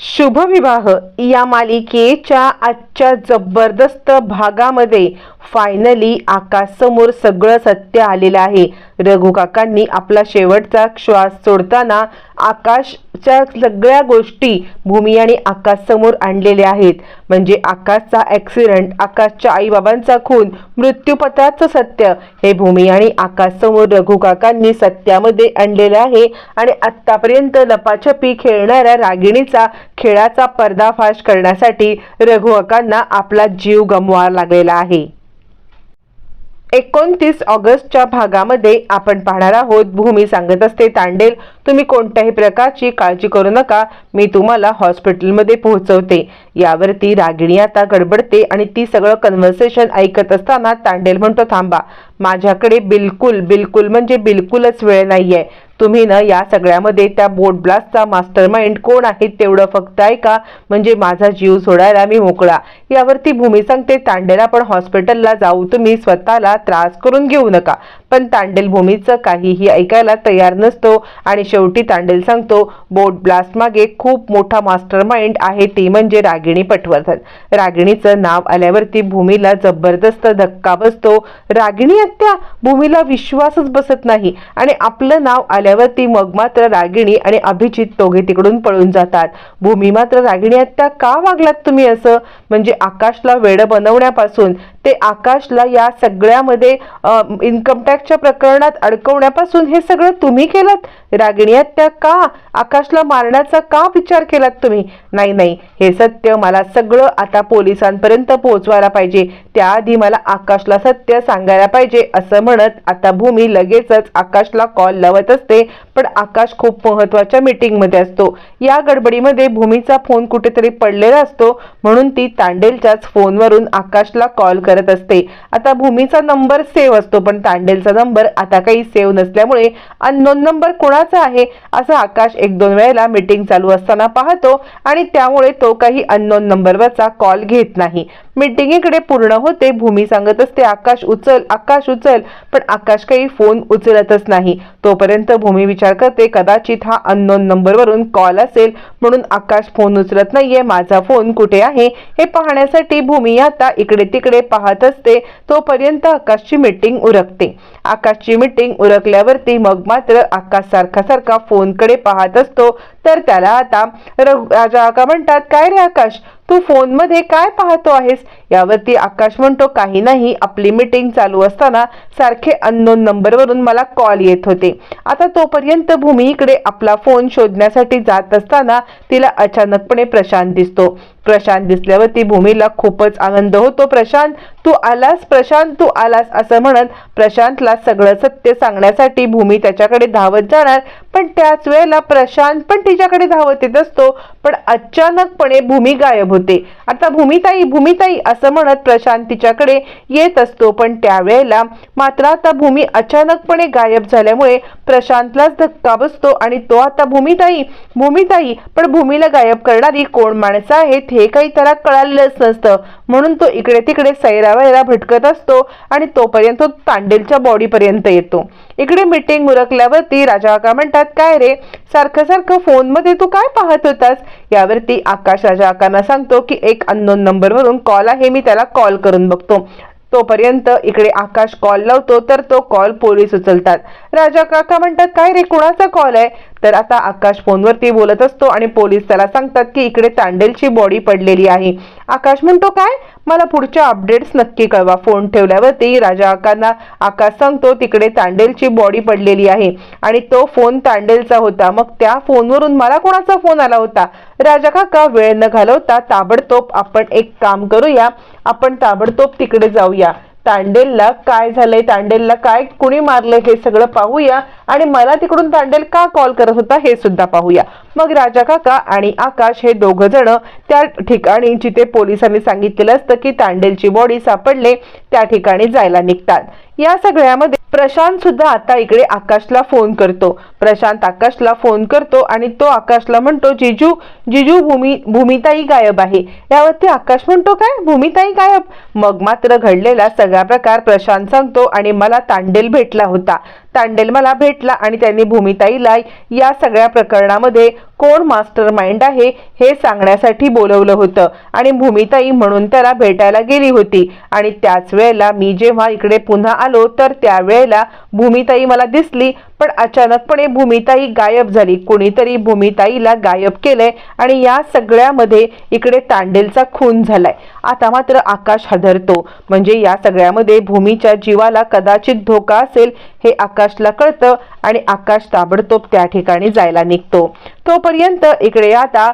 शुभविवाह या मालिकेच्या आजच्या जबरदस्त भागामध्ये फायनली आकाशसमोर सगळं सत्य आलेलं आहे. रघु काकांनी आपला शेवटचा श्वास सोडताना आकाशच्या सगळ्या गोष्टी भूमी आणि आकाश समोर आणलेल्या आहेत. म्हणजे आकाशचा ॲक्सिडेंट आकाशच्या आईबाबांचा खून मृत्यूपत्राचं सत्य हे भूमी आणि आकाश समोर रघु काकांनी सत्यामध्ये आणलेलं आहे आणि आत्तापर्यंत लपाछपी खेळणाऱ्या रागिणीचा खेळाचा पर्दाफाश करण्यासाठी रघु काकांना आपला जीव गमवावा लागलेला आहे. एकोणतीस ऑगस्टच्या भागामध्ये आपण पाहणार आहोत. भूमी सांगत असते तांडेल तुम्ही कोणत्याही प्रकारची काळजी करू नका. मी तुम्हाला हॉस्पिटलमध्ये पोहोचवते. यावरती रागिणी आता गडबडते आणि ती सगळं कन्व्हर्सेशन ऐकत असताना तांडेल म्हणतो थांबा माझ्याकडे बिलकुल बिलकुल म्हणजे बिलकुलच वेळ नाही आहे तुम्ही ना या सगळ्यामध्ये त्या बोट ब्लास्टचा मास्टर माइंड कोण आहे तेवढं फक्त ऐका. म्हणजे माझा जीव सोडायला मी मोकळा. यावरती भूमी सांगते तांडेला पण हॉस्पिटलला जाऊ तुम्ही स्वतःला त्रास करून घेऊ नका. पण तांडेल भूमीचं काहीही ऐकायला तयार नसतो आणि शेवटी तांडेल सांगतो बोट ब्लास्ट मागे खूप मोठा मास्टर माइंड आहे ती म्हणजे रागिणी पटवर्धन. रागिणीचं नाव आल्यावरती भूमीला जबरदस्त धक्का बसतो. रागिणी हत्या भूमीला विश्वासच बसत नाही आणि आपलं नाव आल्यावरती मग मात्र रागिणी आणि अभिजित दोघे तिकडून पळून जातात. भूमी मात्र रागिणी हत्या का वागलात तुम्ही असं? म्हणजे आकाशला वेड बनवण्यापासून ते आकाशला या सगळ्यामध्ये इन्कम टॅक्सच्या प्रकरणात अडकवण्यापासून हे सगळं तुम्ही केलं रागिणी हत्या का? आकाशला मारण्याचा का विचार केलात तुम्ही? नाही नाही. हे सत्य मला सगळं आता पोलिसांपर्यंत पोहोचवायला पाहिजे. त्याआधी मला आकाशला सत्य सांगायला पाहिजे असं म्हणत आता भूमी लगेचच आकाशला कॉल लावत असते. पण आकाश खूप महत्त्वाच्या मीटिंगमध्ये असतो. या गडबडीमध्ये भूमीचा फोन कुठेतरी पडलेला असतो. म्हणून ती तांडेलच्याच फोनवरून आकाशला कॉल करत असते. आता भूमीचा नंबर सेव्ह असतो पण तांडेलचा नंबर आता काही सेव्ह नसल्यामुळे अननोन नंबर कोणाचा आहे असं आकाश एक दोन वेळेला मीटिंग चालू असताना पाहतो आणि त्यामुळे तो काही अननोन नंबरवरचा कॉल घेत नाही. मीटिंगीकडे पूर्ण होते भूमी सांगत असते आकाश उचल आकाश उचल पण आकाश काही फोन उचलतच नाही. तोपर्यंत भूमी विचार करते कदाचित हा अननोन नंबरवरून कॉल असेल. म्हणून आकाश फोन उचलत नाहीये. माझा फोन कुठे आहे? हे पाहण्यासाठी भूमी आता इकडे तिकडे पाहत असते. तोपर्यंत आकाशची मीटिंग उरकते. आकाशची मीटिंग उरकल्यावरती मग मात्र आकाश सारखा सारखा फोनकडे पाहत असतो. तर त्याला आता राजा आका म्हणतात काय रे आकाश? तू फोनमध्ये काय पाहतो आहेस? यावरती आकाश म्हणतो काही नाही. आपली मीटिंग चालू असताना सारखे अननोन नंबरवरून मला कॉल येत होते. आता तोपर्यंत भूमी इकडे आपला फोन शोधण्यासाठी जात असताना तिला अचानकपणे प्रशांत दिसतो. प्रशांत दिसल्यावर ती भूमीला खूपच आनंद होतो. प्रशांत तू आलास? प्रशांत तू आलास? असं म्हणत प्रशांतला सगळं सत्य सांगण्यासाठी भूमी त्याच्याकडे धावत जाणार. पण त्याच वेळेला प्रशांत पण तिच्याकडे धावत येत असतो. पण अचानकपणे भूमी गायब होते. आता भूमिताई भूमिताई असं म्हणत प्रशांत तिच्याकडे येत असतो. पण त्यावेळेला मात्र आता भूमी अचानकपणे गायब झाल्यामुळे प्रशांतलाच धक्का बसतो आणि तो आता भूमिताई भूमिताई पण भूमीला गायब करणारी कोण माणसं आहेत? हे काही त्याला कळालेलंच नसतं. म्हणून तो इकडे तिकडे सैरावैरा भटकत असतो आणि तोपर्यंत तो तांडेलच्या बॉडीपर्यंत येतो. इकडे मीटिंग उरकल्यावरती राजा काका म्हणतात काय रे? सारखं सारखं फोनमध्ये तू काय पाहत होतास? यावरती आकाश राजा काकांना सांगतो की एक अननोन नंबरवरून कॉल आहे मी त्याला कॉल करून बघतो. तोपर्यंत इकडे आकाश कॉल लावतो तर तो कॉल पोलीस उचलतात. राजा काका म्हणतात काय रे कुणाचा कॉल आहे? तर आता आकाश फोनवरती बोलत असतो आणि पोलीस त्याला सांगतात की इकडे तांडेलची बॉडी पडलेली आहे. आकाश म्हणतो काय? मला पुढच्या अपडेट्स नक्की कळवा. फोन ठेवल्यावरती राजा काकांना आकाश सांगतो तिकडे तांडेलची बॉडी पडलेली आहे. आणि तो फोन तांडेलचा होता. मग त्या फोनवरून मला कोणाचा फोन आला होता? राजा काका वेळ न घालवता ताबडतोब आपण एक काम करूया. आपण ताबडतोब तिकडे जाऊया. तांडेलला काय झालंय? तांडेलला काय कुणी मारलंय हे सगळं पाहूया. आणि मला तिकडून तांडेल का कॉल करत होता हे सुद्धा पाहूया. मग राजा काका आणि आकाश हे दोघ जण त्या ठिकाणी जिथे पोलिसांनी सांगितलेलं असतं की तांडेलची बॉडी सापडले त्या ठिकाणी जायला निघतात. या सगळ्यामध्ये प्रशांत सुद्धा आता इकडे आकाशला फोन करतो. प्रशांत आकाशला फोन करतो आणि तो आकाशला म्हणतो जिजू जिजू भूमी भूमिताई गायब आहे. यावरती आकाश म्हणतो काय? भूमिताई गायब? मग मात्र घडलेला सगळा प्रकार प्रशांत सांगतो आणि मला तांडेल भेटला होता. तांडेल मला भेटला आणि त्यांनी भूमिताईला या सगळ्या प्रकरणामध्ये कोण मास्टर माइंड आहे हे सांगण्यासाठी बोलवलं होतं. आणि भूमिताई म्हणून त्याला भेटायला गेली होती. आणि त्याच वेळेला मी जेव्हा इकडे पुन्हा आलो तर त्यावेळेला भूमिताई मला दिसली. पण अचानकपणे भूमिताई गायब झाली. कुणीतरी भूमिताईला गायब केलंय आणि या सगळ्यामध्ये इकडे तांडेलचा खून झालाय. आता मात्र आकाश हादरतो. म्हणजे या सगळ्यामध्ये भूमीच्या जीवाला कदाचित धोका असेल हे आकाशला कळतं आणि आकाश ताबडतोब त्या ठिकाणी जायला निघतो. तोपर्यंत इकडे आता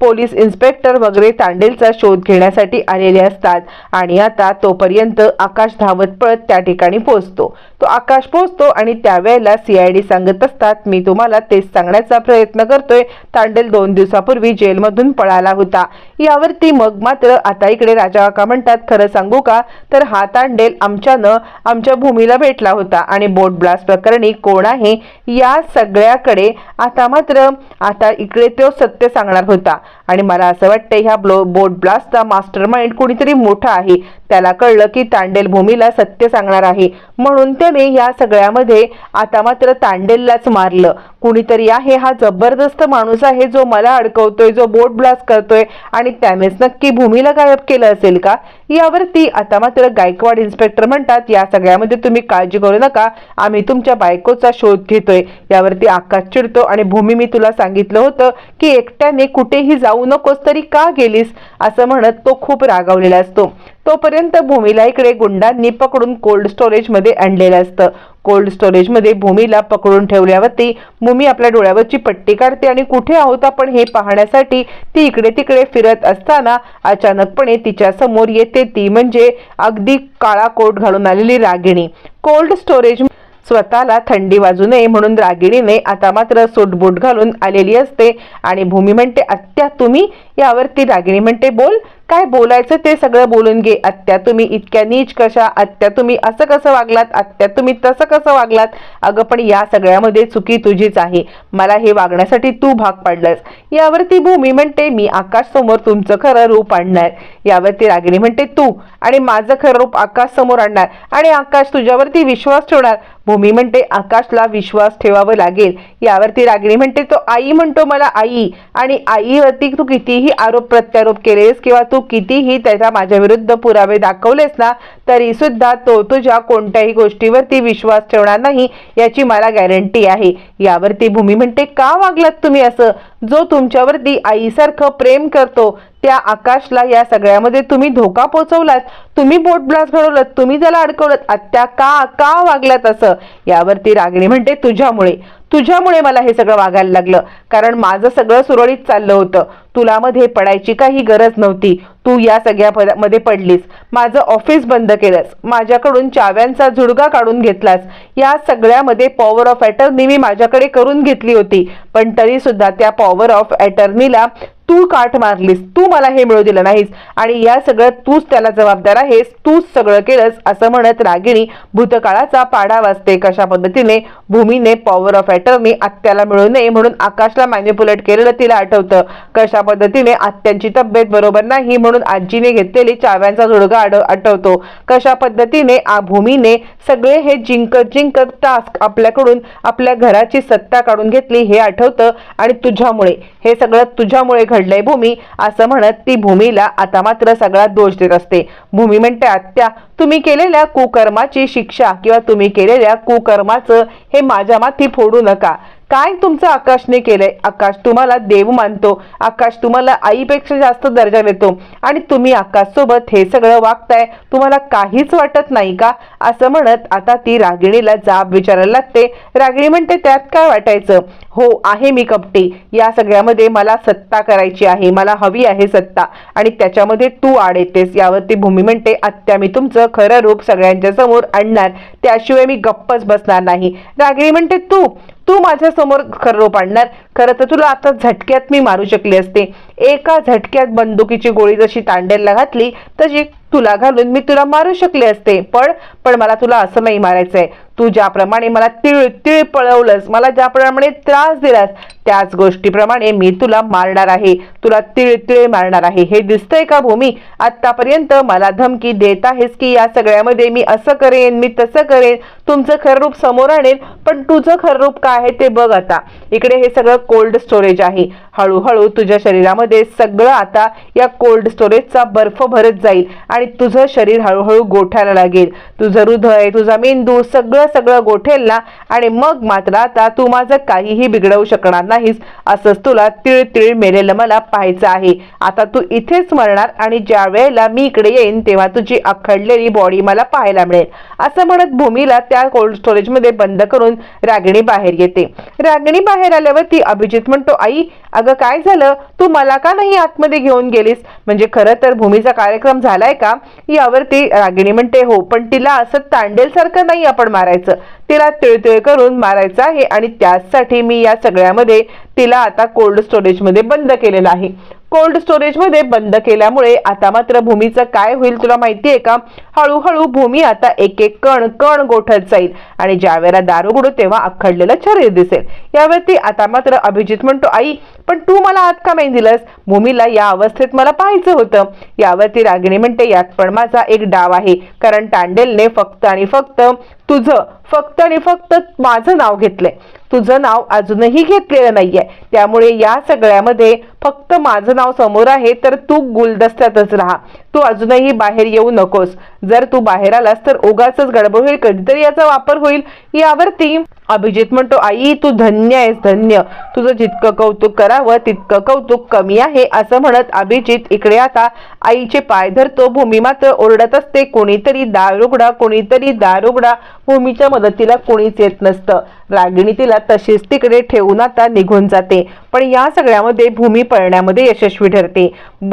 पोलीस इन्स्पेक्टर वगैरे तांडेलचा शोध घेण्यासाठी आलेले असतात. आणि आता तोपर्यंत आकाश धावत पळत त्या ठिकाणी पोहोचतो. तो आकाश पोहोचतो आणि त्यावेळेला सीआयडी सांगत असतात मी तुम्हाला तेच सांगण्याचा प्रयत्न करतोय. तांडेल दोन दिवसापूर्वी जेलमधून पळाला होता. यावरती मग मात्र आता इकडे राजा काका म्हणतात खरं सांगू का? तर हा तांडेल आमच्यानं आमच्या भूमीला भेटला होता आणि बोट ब्लास्ट प्रकरणी कोण आहे या सगळ्याकडे आता मात्र आता इकडे तो सत्य सांगणार होता. आणि मला असं वाटतं ह्या ब्लो बोट ब्लास्टचा मास्टर माइंड कुणीतरी मोठा आहे. त्याला कळलं की तांडेल भूमीला सत्य सांगणार आहे. म्हणून त्याने या सगळ्यामध्ये आता मात्र तांडेललाच मारलं. कुणीतरी आहे हा जबरदस्त माणूस आहे जो मला अडकवतोय जो बोट ब्लास्ट करतोय आणि त्यानेच नक्की भूमीला गायब केलं असेल का? यावरती आता मात्र गायकवाड इन्स्पेक्टर म्हणतात या सगळ्यामध्ये तुम्ही काळजी करू नका. आम्ही तुमच्या बायकोचा शोध घेतोय. यावरती आकाश चिडतो आणि भूमी मी तुला सांगितलं होतं की एकट्याने कुठेही जाऊ नकोस तरी का गेलीस? असं म्हणत तो खूप रागावलेला असतो. तोपर्यंत भूमीला इकडे गुंडांनी पकडून कोल्ड स्टोरेजमध्ये आणलेलं असतं. कोल्ड स्टोरेजमध्ये भूमीला पकडून ठेवल्यावरती भूमी आपल्या डोळ्यावरची पट्टी काढते आणि कुठे आहोत आपण हे पाहण्यासाठी ती इकडे तिकडे फिरत असताना अचानकपणे तिच्या समोर येते ती म्हणजे अगदी काळा कोट घालून आलेली रागिणी. कोल्ड स्टोरेज स्वतःला थंडी वाजू नये म्हणून रागिणीने आता मात्र सूटबूट घालून आलेली असते. आणि भूमी म्हणते आत्या तुम्ही? यावरती रागिणी म्हणते बोल काय बोलायचं ते सगळं बोलून घे. आत्या तुम्ही इतक्या नीच कशा? आत्या तुम्ही असं कसं वागलात? आत्या तुम्ही तसं कसं वागलात? अगं पण या सगळ्यामध्ये चुकी तुझीच आहे. मला हे वागण्यासाठी तू भाग पाडलास. यावरती भूमी म्हणते मी आकाश समोर तुमचं खरं रूप आणणार. यावरती रागिणी म्हणते तू आणि माझं खरं रूप आकाश समोर आणणार आणि आकाश तुझ्यावरती विश्वास ठेवणार. भूमी म्हणते आकाशला विश्वास ठेवावं लागेल. यावरती रागिणी म्हणते तो आई म्हणतो मला आई. आणि आईवरती तू कितीही आरोप प्रत्यारोप केलेस किंवा तू कितीही त्याचा माझ्या विरुद्ध पुरावे दाखवलेस ना तरी सुद्धा तो तुझ्या कोणत्याही गोष्टीवरती विश्वास ठेवणार नाही याची मला गॅरंटी आहे. यावरती भूमी म्हणते का वागलात तुम्ही असं? जो तुमच्यावरती आईसारखं प्रेम करतो त्या आकाशला या सगळ्यामध्ये तुम्ही धोका पोचवलात तुम्ही बोट ब्लास्ट घडवलं तुम्ही त्याला अडकवलं आत्या का का वागल्यात असं? यावरती रागिणी म्हणते तुझ्यामुळे तुझ्यामुळे मला हे सगळं वागायला लागलं. कारण माझं सगळं सुरळीत चाललं होतं. तुला मध्ये पडायची काही गरज नव्हती. तू या सगळ्या मध्ये पडलीस. माझं ऑफिस बंद केलंस. माझ्याकडून चाव्यांचा झुडगा काढून घेतलास. या सगळ्यामध्ये पॉवर ऑफ अटर्नी मी माझ्याकडे करून घेतली होती. पण तरी सुद्धा त्या पॉवर ऑफ अटर्नीला तू काठ मारलीस तू मला हे मिळू दिलं नाहीस. आणि या सगळं तूच त्याला जबाबदार आहेस तूच सगळं केलंस असं म्हणत रागिणी भूतकाळाचा पाडा वाचते कशा पद्धतीने? भूमीने पॉवर ऑफ अटर्नी आत्याला मिळू नये म्हणून आकाशला मॅन्युप्युलेट केलेलं तिला आठवतं. कशा पद्धतीने? आत्यांची तब्येत बरोबर नाही म्हणून आजीने घेतलेली चाव्यांचा झुडगा आढ आठवतो. कशा पद्धतीने? आ भूमीने सगळे हे जिंकत जिंकत टास्क आपल्याकडून आपल्या घराची सत्ता काढून घेतली हे आठवतं. आणि तुझ्यामुळे हे सगळं तुझ्यामुळे घडलंय भूमी असं म्हणत ती भूमीला आता मात्र सगळा दोष देत असते. भूमी म्हणते आत्या तुम्ही केलेल्या कुकर्माची शिक्षा किंवा तुम्ही केलेल्या कुकर्माचं हे माझ्या माथी फोडू नका. काय तुमचं आकाशने केलंय? आकाश तुम्हाला देव मानतो. आकाश तुम्हाला आईपेक्षा जास्त दर्जा देतो. आणि तुम्ही आकाश सोबत हे सगळं वागताय. तुम्हाला काहीच वाटत नाही का? असं म्हणत आता ती रागिणीला जाब विचारायला लागते. रागिणी म्हणते त्यात काय वाटायचं? हो आहे मी कपटी. या सगळ्यामध्ये मला सत्ता करायची आहे. मला हवी आहे सत्ता. आणि त्याच्यामध्ये तू आड येतेस. यावरती भूमी म्हणते आत्या मी तुमचं खरं रूप सगळ्यांच्या समोर आणणार. त्याशिवाय मी गप्पच बसणार नाही. रागिणी म्हणते तू तू माझ्यासमोर खरं रूप आणणार? खरं तर तुला आता झटक्यात मी मारू शकली असते. एका झटक्यात बंदुकीची गोळी जशी तांड्याला घातली तशी तुला घालून मी तुला मारू शकले असते. पण पण मला तुला असं नाही मारायचंय. तू ज्याप्रमाणे मला तिळ तिळ पळवलंस मला ज्याप्रमाणे त्रास दिलास त्याच गोष्टीप्रमाणे मी तुला मारणार आहे. तुला तिळ तिळ मारणार आहे. हे दिसतंय का भूमी? आतापर्यंत मला धमकी देत आहेस की या सगळ्यामध्ये मी असं करेन मी तसं करेन? तुमचं खरं रूप समोर आणेन पण तुझं खरं रूप काय आहे ते बघ आता. इकडे हे सगळं कोल्ड स्टोरेज आहे. हळूहळू तुझ्या शरीरामध्ये सगळं आता या कोल्ड स्टोरेजचा बर्फ भरत जाईल आणि तुझं शरीर हळूहळू गोठायला लागेल. तुझं हृदय तुझा मेंदू सगळं सगळं गोठेल ना? आणि मग मात्र आता तू माझं काहीही बिघडवू शकणार नाहीस. असंच तुला तिळ तिळ मेलेलं मला पाहायचं आहे. आता तू इथेच मरणार आणि ज्या वेळेला मी इकडे येईन तेव्हा तुझी अखडलेली बॉडी मला पाहायला मिळेल. असं म्हणत भूमीला त्या कोल्ड स्टोरेजमध्ये बंद करून रागिणी बाहेर येते. रागिणी बाहेर आल्यावर ती अभिजित म्हणतो आई अगं काय झालं? तू मला का नाही आतमध्ये घेऊन गेलीस? म्हणजे खरं तर भूमीचा कार्यक्रम झालाय का? यावरती रागिणी म्हणते हो पण तिला असं तांडेलसारखं नाही आपण मारायचं. तिला तिळतिळ करून मारायचं आहे आणि त्याचसाठी मी या सगळ्यामध्ये तिला आता कोल्ड स्टोरेजमध्ये बंद केलेलं आहे. कोल्ड स्टोरेजमध्ये बंद केल्यामुळे आता मात्र भूमीचं काय होईल तुला माहिती आहे का? हळूहळू भूमी आता एक एक कण कण गोठत जाईल. आणि ज्या वेळेला दारू उघडू तेव्हा अखडलेलं शरीर दिसेल. यावरती आता मात्र अभिजित म्हणतो आई पण तू मला आत का नाही दिलंस? भूमीला या अवस्थेत मला पाहायचं होतं. यावरती रागिणी म्हणते यात पण माझा एक डाव आहे. कारण तांडेलने फक्त आणि फक्त तुझं फक्त आणि फक्त माझं नाव घेतलंय. तुझं नाव अजूनही घेतलेलं नाहीये. त्यामुळे या सगळ्यामध्ये फक्त माझं नाव समोर आहे तर तू गुलदस्त्यातच राहा. तू अजूनही बाहेर येऊ नकोस. जर तू बाहेर आलास तर उगाच गडबड होईल. कधीतरी याचा वापर होईल. यावरती अभिजित म्हणतो आई तू धन्य आहेस धन्य. तुझं जितकं कौतुक करावं तितकं कौतुक कमी आहे असं म्हणत अभिजित इकडे आता आईचे पाय धरतो. भूमी मात्र ओरडत असते. कोणीतरी दार उघडा कोणीतरी दार उघडा भूमीच्या मदतीला कोणीच येत नसतं. रागिणी तिला तशीच तिकडे ठेवून आता निघून जाते. पण या सगळ्यामध्ये भूमी पळण्यामध्ये यशस्वी ठरते.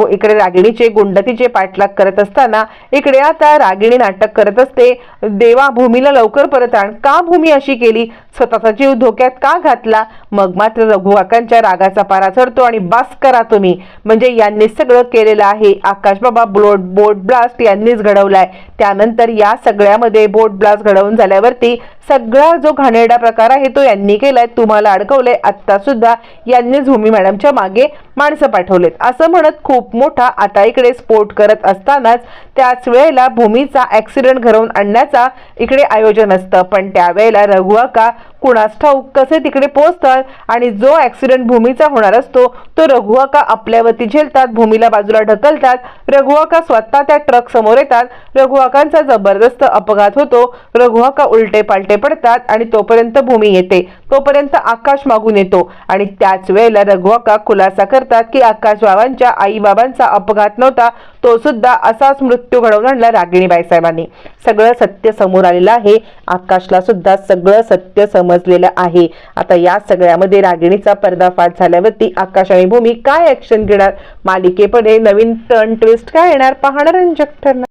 इकडे रागिणीचे गुंडतीचे पाठलाग करत असताना इकडे आता रागिणी नाटक करत असते. देवा भूमीला लवकर परत आण. का भूमी अशी केली? स्वतःचा जीव धोक्यात का घातला? मग मात्र रघुवाकांच्या रागाचा पारा चढतो आणि बास करा तुम्ही. म्हणजे यांनी सगळं केलेलं आहे. आकाश बाबा बोट बोट ब्लास्ट यांनीच घडवलाय. त्यानंतर या सगळ्यामध्ये बोट ब्लास्ट घडवून झाल्यावरती सगळा जो घाणेरडा प्रकार आहे तो यांनी केलाय. तुम्हाला अडकवलंय. आत्ता सुद्धा यांनीच भूमी मॅडमच्या मागे माणसं पाठवलेत. असं म्हणत खूप मोठा आता इकडे स्फोट करत असतानाच त्याच वेळेला भूमीचा ऍक्सिडेंट घडवून आणण्याचा इकडे आयोजन असतं. पण त्यावेळेला रघुआका कुणास ठाऊक कसे तिकडे पोहोचतात आणि जो ऍक्सिडेंट भूमीचा होणार असतो तो रघुआका आपल्यावरती झेलतात भूमीला बाजूला ढकलतात रघुआका स्वतः त्या ट्रक समोर येतात रघुआकांचा जबरदस्त अपघात होतो रघुआका उलटे पालटे पडतात आणि तोपर्यंत भूमी येते तोपर्यंत आकाश मागून येतो आणि त्याच वेळेला रघुआका खुलासा करतात की आकाश बाबांच्या आई बाबांचा अपघात नव्हता तो सुद्धा असाच मृत्यू घडवून आणला रागिणी बाईसाहेबांनी सगळं सत्य समोर आलेलं आहे. आकाशला सुद्धा सगळं सत्य समजलेलं आहे. आता या सगळ्यामध्ये रागिणीचा पर्दाफाश झाल्यावरती आकाश आणि भूमी काय ऍक्शन घेणार? मालिकेपुढे नवीन टर्न ट्विस्ट काय येणार? पाहणार रंजक ठरणार.